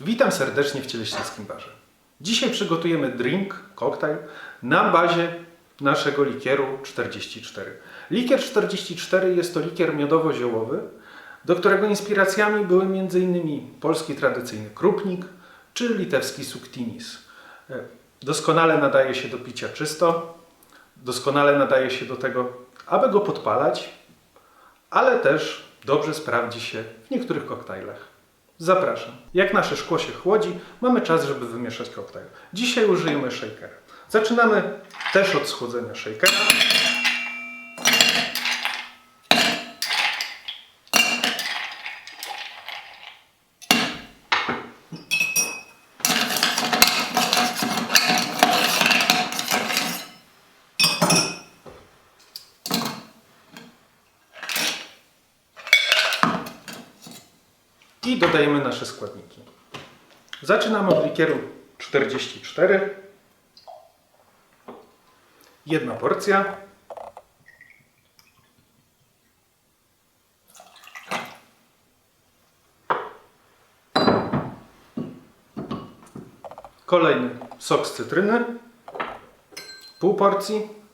Witam serdecznie w Cieleśnickim Barze. Dzisiaj przygotujemy drink, koktajl na bazie naszego likieru 44. Likier 44 jest to likier miodowo-ziołowy, do którego inspiracjami były m.in. polski tradycyjny krupnik czy litewski suktinis. E, Doskonale nadaje się do picia czysto, doskonale nadaje się do tego, aby go podpalać, ale też dobrze sprawdzi się w niektórych koktajlach. Zapraszam. Jak nasze szkło się chłodzi, mamy czas, żeby wymieszać koktajl. Dzisiaj użyjemy shakera. Zaczynamy też od schłodzenia shakera. I dodajemy nasze składniki. Zaczynamy od likieru 44. Jedna porcja. Kolejny sok z cytryny. Pół porcji.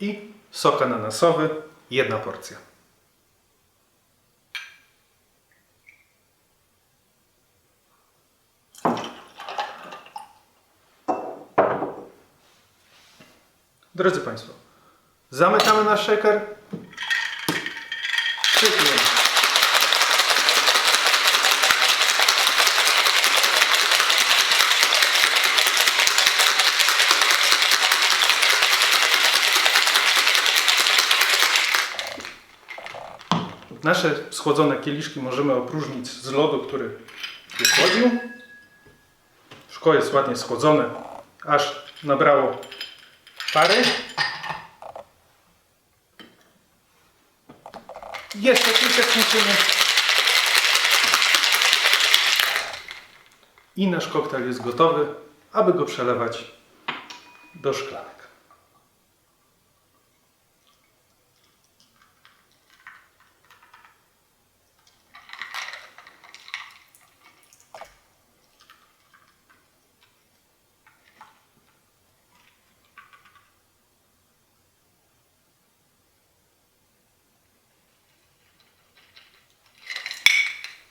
I sok ananasowy, jedna porcja. Drodzy Państwo, zamykamy nasz shaker. Sypiemy. Nasze schłodzone kieliszki możemy opróżnić z lodu, który je chłodził. Szkło jest ładnie schłodzone, aż nabrało pary. Jeszcze kilka ćwiczeń. I nasz koktajl jest gotowy, aby go przelewać do szklanek.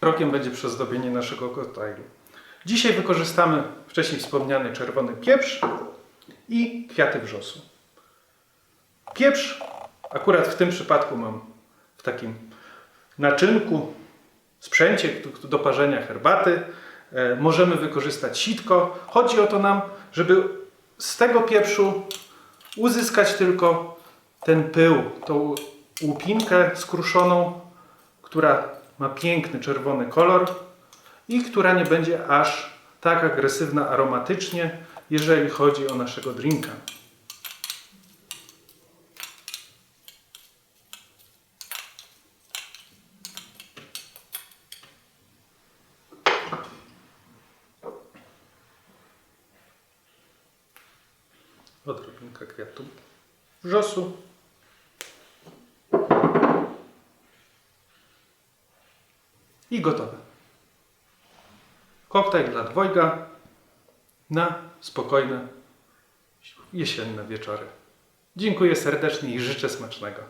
Krokiem będzie przezdobienie naszego koktajlu. Dzisiaj wykorzystamy wcześniej wspomniany czerwony pieprz i kwiaty wrzosu. Pieprz akurat w tym przypadku mam w takim naczynku, sprzęcie do- parzenia herbaty. E, Możemy wykorzystać sitko. Chodzi o to nam, żeby z tego pieprzu uzyskać tylko ten pył, tą łupinkę skruszoną, która ma piękny czerwony kolor i która nie będzie aż tak agresywna aromatycznie, jeżeli chodzi o naszego drinka. Odrobinka kwiatu wrzosu. I gotowe. Koktajl dla dwojga na spokojne jesienne wieczory. Dziękuję serdecznie i życzę smacznego.